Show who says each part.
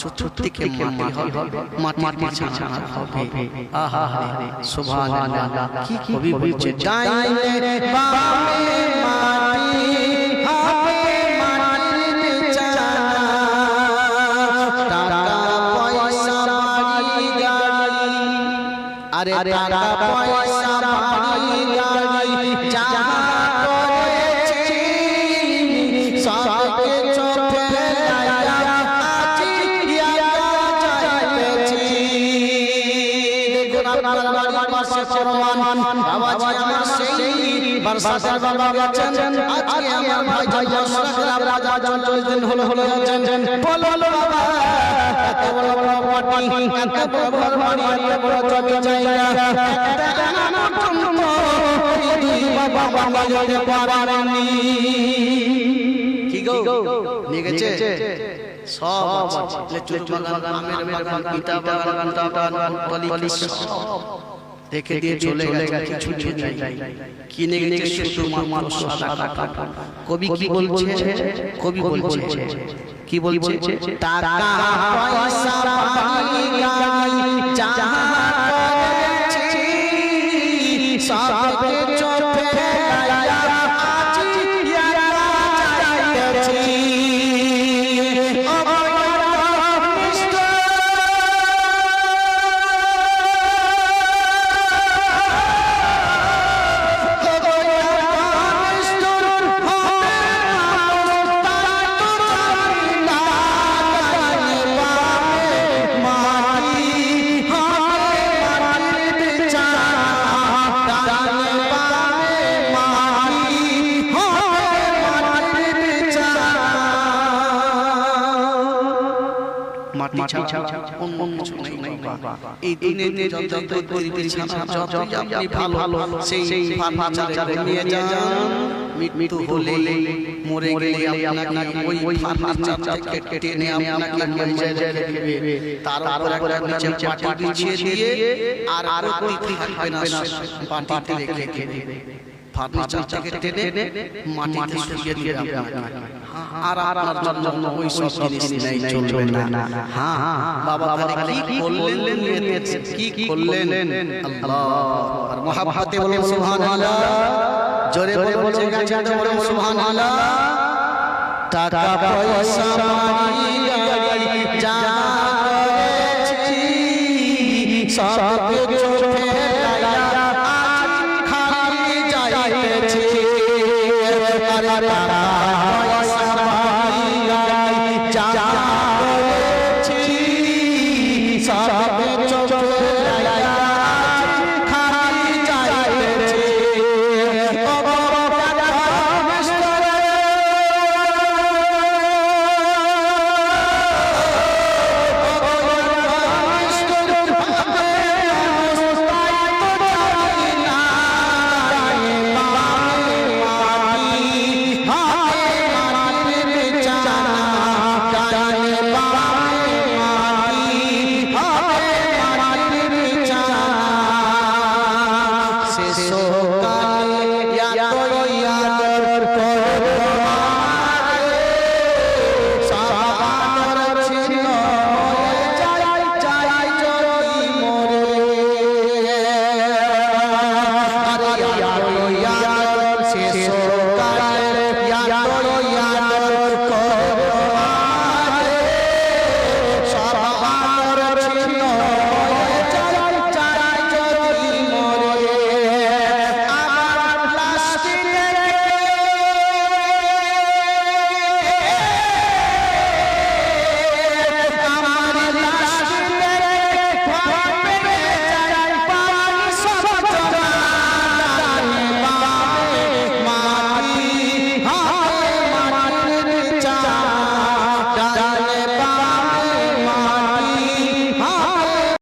Speaker 1: সুন্দর কথাগুলো বলছে মাটি হবে মাটির বিছানা হবে। আহা সুবহানাল্লাহ। কি কবি বলছে? ডাইনে বামে মাটি আরে টাকা পয়সা বাড়ি গাড়ি। যাহা বাড়ির বাবাজি আমার সেই বর্ষাতে বাবা গেছেন আজকে আমার ভাই ভাই বর্ষাতে রাজা চল্লিশ দিন হলো হলো যাচ্ছেন বলো বাবা এত বড় বড় পাটি এত বড় বড় বাড়ি এত বড় জমি জায়গা একটা আমার জন্য বাবা বাবা যেতে পারেনি কি গো নিয়ে গেছে সব আছে লেচু বাগান আমের বাগান পিতা বাগান বাগান কলি সব রেখে দিয়ে চলে গেছে কিছু নেই কিনে কিনে শুধু মাত্র সাদা টাকা কবি কি বলছে কবি বলছে। কি বলছে? টাকা পয়সা বাড়ি গাড়ি যাহা করেছি মাটি ছাড়া অন্য কিছু নেই বাবা। এই দিনে যত আপনি ভালো সেই ফার্নিচারে নিয়ে যান। মৃত্যু হলে মরে গেলে আপনাকে ওই থেকে টেনে আপনাকে মঞ্জায় রেখে তার উপর একটা নিচে পাটি বিছিয়ে দিয়ে আর আর কোটি থাকবে না পাটিতে রেখে দেবে। ফার্নিচার থেকে টেনে মাটিতে শুয়ে দিয়ে আপনাকে আর আর আপনার জন্য ওই সব জিনিস নেই চলবে না। হ্যাঁ বাবা তাহলে কি করলেন কি করলেন? আল্লাহ আর মহাব্বতে বলুন সুবহানাল্লাহ। জোরে বলুন সুবহানাল্লাহ। টাকা পয়সা সবাই সব